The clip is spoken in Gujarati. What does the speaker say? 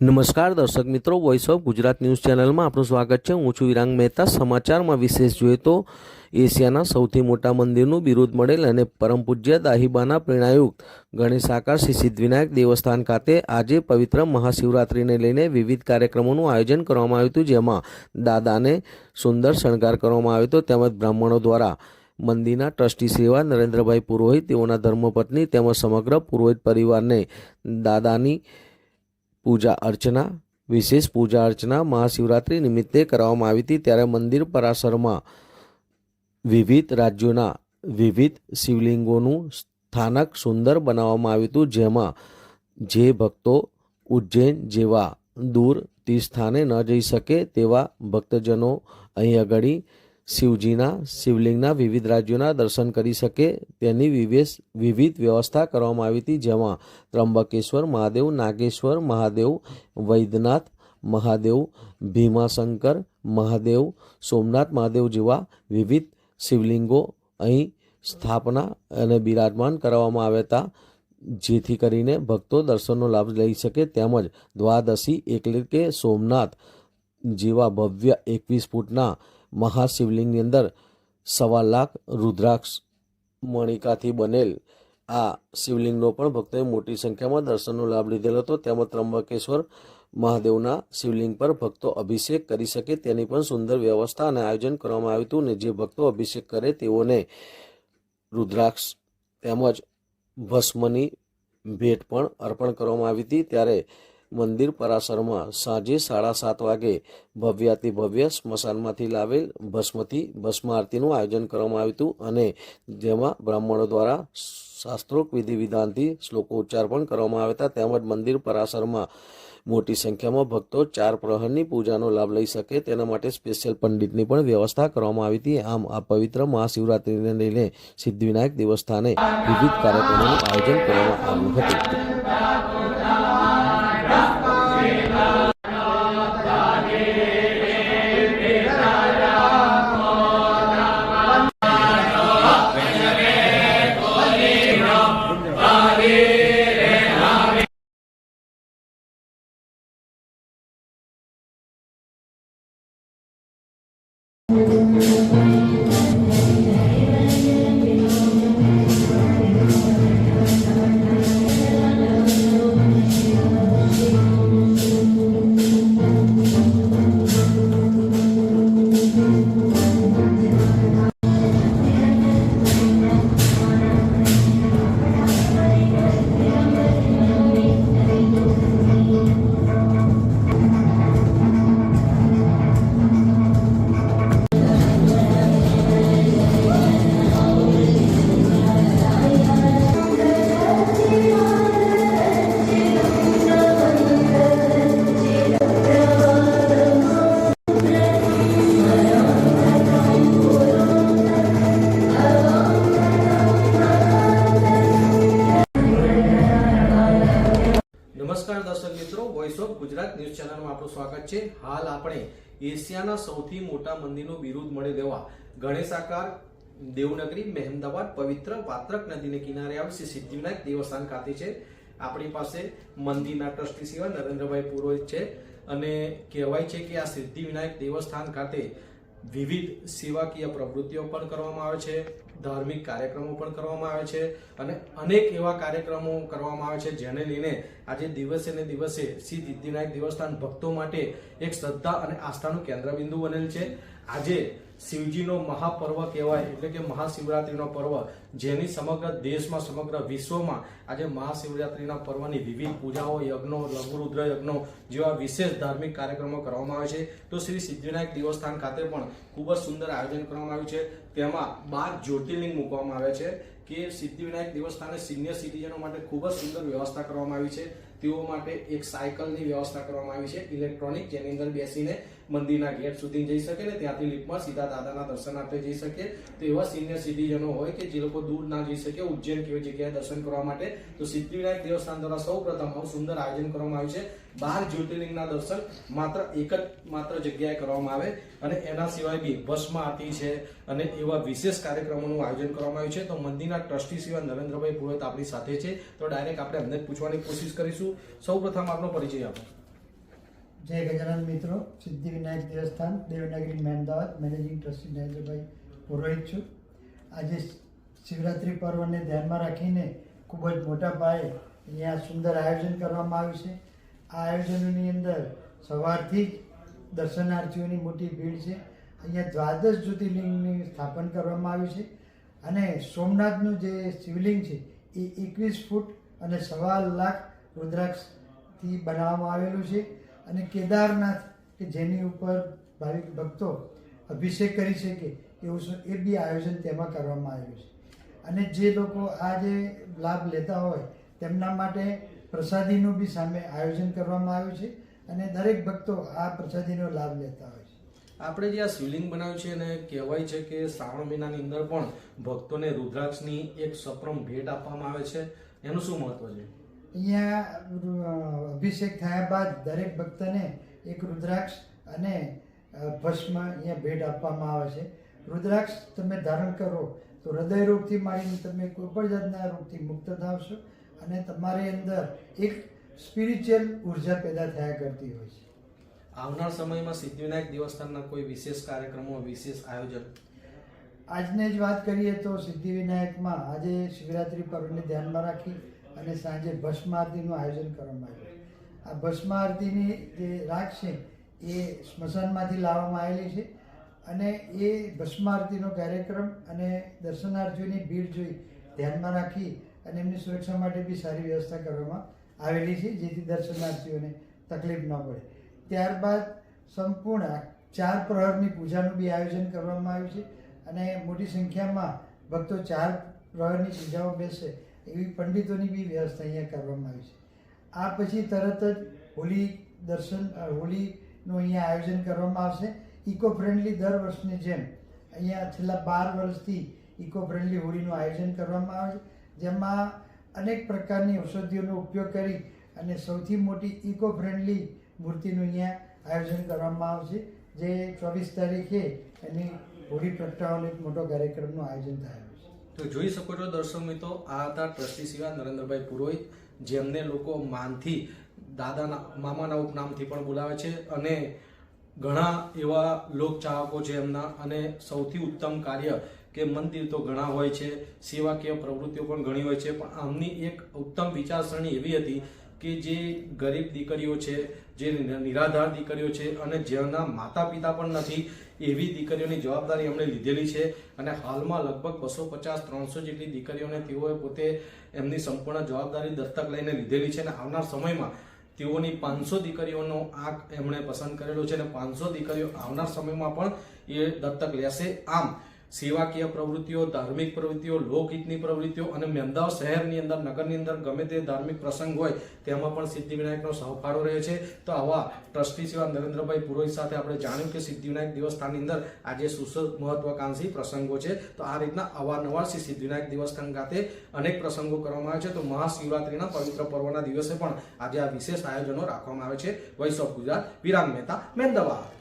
નમસ્કાર દર્શક મિત્રો વોઇસ ઓફ ગુજરાત ન્યૂઝ ચેનલમાં આપનું સ્વાગત છે. હું છું વિરાંગ મહેતા. સમાચારમાં વિશેષ જોઈએ તો, એશિયાના સૌથી મોટા મંદિરનું બિરુદ મળેલ અને પરમ પૂજ્ય દાહીબાના પ્રેરણાયુક્ત ગણેશ આકાર શ્રી સિદ્ધિવિનાયક દેવસ્થાન ખાતે આજે પવિત્ર મહાશિવરાત્રિને લઈને વિવિધ કાર્યક્રમોનું આયોજન કરવામાં આવ્યું હતું, જેમાં દાદાને સુંદર શણગાર કરવામાં આવ્યો હતો. તેમજ બ્રાહ્મણો દ્વારા મંદિરના ટ્રસ્ટી સેવા નરેન્દ્રભાઈ પુરોહિત, તેઓના ધર્મપત્ની તેમજ સમગ્ર પુરોહિત પરિવારને દાદાની પૂજા અર્ચના, વિશેષ પૂજા અર્ચના મહાશિવરાત્રિ નિમિત્તે કરવામાં આવી હતી. ત્યારે મંદિર પરાસરમાં વિવિધ રાજ્યોના વિવિધ શિવલિંગોનું સ્થાનક સુંદર બનાવવામાં આવ્યું હતું, જેમાં જે ભક્તો ઉજ્જૈન જેવા દૂર તીર્થસ્થાને ન જઈ શકે તેવા ભક્તજનો અહીં આગળ શિવજીના, શિવલિંગના વિવિધ રાજ્યોના દર્શન કરી શકે તેની વિવેશ વિવિધ વ્યવસ્થા કરવામાં આવી હતી, જેમાં ત્રંબકેશ્વર મહાદેવ, નાગેશ્વર, મહાદેવ, વૈદ્યનાથ, મહાદેવ, ભીમાશંકર, મહાદેવ, સોમનાથ મહાદેવ જેવા વિવિધ શિવલિંગો અહીં સ્થાપના અને બિરાજમાન કરવામાં આવ્યા હતા, જેથી કરીને ભક્તો દર્શનનો લાભ લઈ શકે. તેમજ દ્વાદશી એટલે કે સોમનાથ જેવા ભવ્ય એકવીસ ફૂટના મહાશિવલિંગની અંદર સવા લાખ રુદ્રાક્ષ મણિકાથી બનેલ આ શિવલિંગનો પણ ભક્તોએ મોટી સંખ્યામાં દર્શનનો લાભ લીધેલો હતો. તેમજ ત્રંબકેશ્વર મહાદેવના શિવલિંગ પર ભક્તો અભિષેક કરી શકે તેની પણ સુંદર વ્યવસ્થા અને આયોજન કરવામાં આવ્યું હતું અને જે ભક્તો અભિષેક કરે તેઓને રુદ્રાક્ષ તેમજ ભસ્મની ભેટ પણ અર્પણ કરવામાં આવી હતી. ત્યારે મંદિર પરાસરમાં સાંજે સાડા સાત વાગે ભવ્યાતિ ભવ્ય સ્મશાનમાંથી લાવેલ ભસ્મથી ભસ્મ આરતીનું આયોજન કરવામાં આવ્યું હતું અને જેમાં બ્રાહ્મણો દ્વારા શાસ્ત્રોક વિધિ વિધાનથી શ્લોકો ઉચ્ચાર પણ કરવામાં આવ્યા હતા. તેમજ મંદિર પરાસરમાં મોટી સંખ્યામાં ભક્તો ચાર પ્રહરની પૂજાનો લાભ લઈ શકે તેના માટે સ્પેશિયલ પંડિતની પણ વ્યવસ્થા કરવામાં આવી હતી. આમ આ પવિત્ર મહાશિવરાત્રિને લઈને સિદ્ધિવિનાયક દેવસ્થાને વિવિધ કાર્યક્રમોનું આયોજન કરવામાં આવ્યું હતું. વોઇસ ઓફ ગુજરાત ન્યૂઝ ચેનલમાં આપણું સ્વાગત છે. હાલ આપણે એશિયાના સૌથી મોટા મંદિરનું બિરુદ મળી દેવા ગણેશાકાર દેવનગરી મહેમદાબાદ પવિત્ર વાત્રક નદીને કિનારે આવેલ શ્રી સિદ્ધિવિનાયક દેવસ્થાન ખાતે છે. આપણી પાસે મંદિરના ટ્રસ્ટી સેવા નરેન્દ્રભાઈ પુરોહિત છે અને કહેવાય છે કે આ સિદ્ધિવિનાયક દેવસ્થાન ખાતે વિવિધ સેવાકીય પ્રવૃત્તિઓ પણ કરવામાં આવે છે. ધાર્મિક કાર્યક્રમો પણ કરવામાં આવે છે અને અનેક એવા કાર્યક્રમો કરવામાં આવે છે જેને લઈને આજે દિવસે ને દિવસે શ્રી સિદ્ધિવિનાયક દેવસ્થાન ભક્તો માટે એક શ્રદ્ધા અને આસ્થાનું કેન્દ્રબિંદુ બનેલ છે. આજે શિવજીનો મહાપર્વ કહેવાય, એટલે કે મહાશિવરાત્રિનો પર્વ, જેની સમગ્ર દેશમાં, સમગ્ર વિશ્વમાં આજે મહાશિવરાત્રિના પર્વની વિવિધ પૂજાઓ, યજ્ઞો, લઘુરુદ્ર યજ્ઞો જેવા વિશેષ ધાર્મિક કાર્યક્રમો કરવામાં આવે છે. તો શ્રી સિદ્ધિવિનાયક દેવસ્થાન ખાતે પણ ખૂબ જ સુંદર આયોજન કરવામાં આવ્યું છે. તેમાં બાર જ્યોતિર્લિંગ મૂકવામાં આવે છે કે સિદ્ધિવિનાયક દેવસ્થાને સિનિયર સિટીઝનો માટે ખૂબ જ સુંદર વ્યવસ્થા કરવામાં આવી છે. તેઓ માટે એક સાયકલની વ્યવસ્થા કરવામાં આવી છે. ઇલેક્ટ્રોનિક જેની અંદર બેસીને મંદિરના ગેટ સુધી જઈ શકે ને ત્યાંથી લિફ્ટમાં સીધા દાદાના દર્શન આપે જઈ શકે. તો એવા સિનિયર સિટીઝનો હોય કે જે લોકો દૂર ના જઈ શકે, ઉજ્જૈન કેવી જગ્યાએ દર્શન કરવા માટે. તો સિદ્ધિવિનાયક દેવસ્થાન દ્વારા સૌ પ્રથમ સુંદર આયોજન કરવામાં આવ્યું છે. બાર જ્યોતિર્લિંગના દર્શન માત્ર એક જ માત્ર જગ્યાએ કરવામાં આવે અને એના સિવાય બી ભસ્મ આરતી છે અને એવા વિશેષ કાર્યક્રમોનું આયોજન કરવામાં આવ્યું છે. તો મંદિરના ટ્રસ્ટી સિવાય નરેન્દ્રભાઈ પુરોહિત આપણી સાથે છે. તો ડાયરેક્ટ આપણે એમને પૂછવાની કોશિશ કરીશું. સૌ પ્રથમ આપનો પરિચય આપો. જય ગજાનંદ મિત્રો. સિદ્ધિવિનાયક દેવસ્થાન, દેવનાગરી મહેમદાવાદ મેનેજિંગ ટ્રસ્ટી નરેન્દ્રભાઈ પુરોહિત છું. આજે શિવરાત્રિ પર્વને ધ્યાનમાં રાખીને ખૂબ જ મોટા પાયે અહીંયા સુંદર આયોજન કરવામાં આવ્યું છે. આ આયોજનોની અંદર સવારથી જ દર્શનાર્થીઓની મોટી ભીડ છે. અહીંયા દ્વાદશ જ્યોતિર્લિંગની સ્થાપન કરવામાં આવ્યું છે અને સોમનાથનું જે શિવલિંગ છે એ એકવીસ ફૂટ અને સવા લાખ રુદ્રાક્ષથી બનાવવામાં આવેલું છે અને કેદારનાથ કે જેની ઉપર ભાવિક ભક્તો અભિષેક કરી શકે એવું એ બી આયોજન તેમાં કરવામાં આવ્યું છે. અને જે લોકો આ જે લાભ લેતા હોય તેમના માટે પ્રસાદીનું બી સામે આયોજન કરવામાં આવ્યું છે અને દરેક ભક્તો આ પ્રસાદીનો લાભ લેતા હોય છે. આપણે જે આ શિવલિંગ બનાવ્યું છે અને કહેવાય છે કે શ્રાવણ મહિનાની અંદર પણ ભક્તોને રુદ્રાક્ષની એક સપ્રમ ભેટ આપવામાં આવે છે. એનું શું મહત્વ છે? અહીંયા અભિષેક થયા બાદ દરેક ભક્તને એક રુદ્રાક્ષ અને ભસ્મ અહીંયા ભેટ આપવામાં આવે છે. રુદ્રાક્ષ તમે ધારણ કરો તો હૃદય રોગથી માંડીને તમે કોઈ પણ જાતના રોગથી મુક્ત થાવશો અને તમારી અંદર એક સ્પિરિચ્યુઅલ ઊર્જા પેદા થયા કરતી હોય છે. આવનાર સમયમાં સિદ્ધિવિનાયક દેવસ્થાનના કોઈ વિશેષ કાર્યક્રમો વિશેષ આયોજન? આજને જ વાત કરીએ તો સિદ્ધિવિનાયકમાં આજે શિવરાત્રિ પર્વને ધ્યાનમાં રાખી અને સાંજે ભસ્મ આરતીનું આયોજન કરવામાં આવ્યું. આ ભસ્મ આરતીની જે રાખ છે એ સ્મશાનમાંથી લાવવામાં આવેલી છે અને એ ભસ્મ આરતીનો કાર્યક્રમ અને દર્શનાર્થીઓની ભીડ જોઈ ધ્યાનમાં રાખી અને એમની સુરક્ષા માટે બી સારી વ્યવસ્થા કરવામાં આવેલી છે, જેથી દર્શનાર્થીઓને તકલીફ ન પડે. ત્યારબાદ સંપૂર્ણ ચાર પ્રહરની પૂજાનું બી આયોજન કરવામાં આવ્યું છે અને મોટી સંખ્યામાં ભક્તો ચાર પ્રહરની પૂજાઓ બેસે એવી પંડિતોની બી વ્યવસ્થા અહીંયા કરવામાં આવી છે. આ પછી તરત જ હોલી દર્શન હોલીનું અહીંયા આયોજન કરવામાં આવશે. ઇકો ફ્રેન્ડલી દર વર્ષની જેમ અહીંયા છેલ્લા બાર વર્ષથી ઇકો ફ્રેન્ડલી હોળીનું આયોજન કરવામાં આવે છે. જેમાં અનેક પ્રકારની ઔષધિઓનો ઉપયોગ કરી અને સૌથી મોટી ઇકો ફ્રેન્ડલી મૂર્તિનું અહીંયા આયોજન કરવામાં આવશે, જે ચોવીસ તારીખે એની હોળી પ્રગટાવાનો એક મોટો કાર્યક્રમનું આયોજન થયું છે. તો જોઈ શકો છો દર્શક મિત્રો, આ હતા ટ્રસ્ટી સિવાય નરેન્દ્રભાઈ પુરોહિત, જેમને લોકો માનથી દાદાના, મામાના ઉપનામથી પણ બોલાવે છે અને ઘણા એવા લોક ચાહકો છે એમના, અને સૌથી ઉત્તમ કાર્ય કે મંદિર તો ઘણા હોય છે, સેવાકીય પ્રવૃત્તિઓ પણ ઘણી હોય છે, પણ આમની એક ઉત્તમ વિચારસરણી એવી હતી કે જે ગરીબ દીકરીઓ છે, જે નિરાધાર દીકરીઓ છે અને જેના માતા પિતા પણ નથી, એવી દીકરીઓની જવાબદારી એમણે લીધેલી છે અને હાલમાં લગભગ બસો પચાસ, ત્રણસો જેટલી દીકરીઓને તેઓએ પોતે એમની સંપૂર્ણ જવાબદારી દત્તક લઈને લીધેલી છે અને આવનાર સમયમાં તેઓની પાંચસો દીકરીઓનો આંક એમણે પસંદ કરેલો છે અને પાંચસો દીકરીઓ આવનાર સમયમાં પણ એ દત્તક લેશે. આમ સેવાકીય પ્રવૃત્તિઓ, ધાર્મિક પ્રવૃત્તિઓ, લોકહિતની પ્રવૃત્તિઓ અને અમદાવાદ શહેરની અંદર, નગરની અંદર ગમે તે ધાર્મિક પ્રસંગ હોય, તેમાં પણ સિદ્ધિવિનાયકનો સહફાળો રહે છે. તો આવા ટ્રસ્ટી સેવા નરેન્દ્રભાઈ પુરોહિત સાથે આપણે જાણ્યું કે સિદ્ધિવિનાયક દેવસ્થાનની અંદર આજે સુસ મહત્વાકાંક્ષી પ્રસંગો છે. તો આ રીતના અવારનવાર શ્રી સિદ્ધિવિનાયક દેવસ્થાન ખાતે અનેક પ્રસંગો કરવામાં આવે છે. તો મહાશિવરાત્રિના પવિત્ર પર્વના દિવસે પણ આજે આ વિશેષ આયોજનો રાખવામાં આવે છે. વૈષ્ણવ ગુજરાત, વિરામ મહેતા મહેમદાવાદ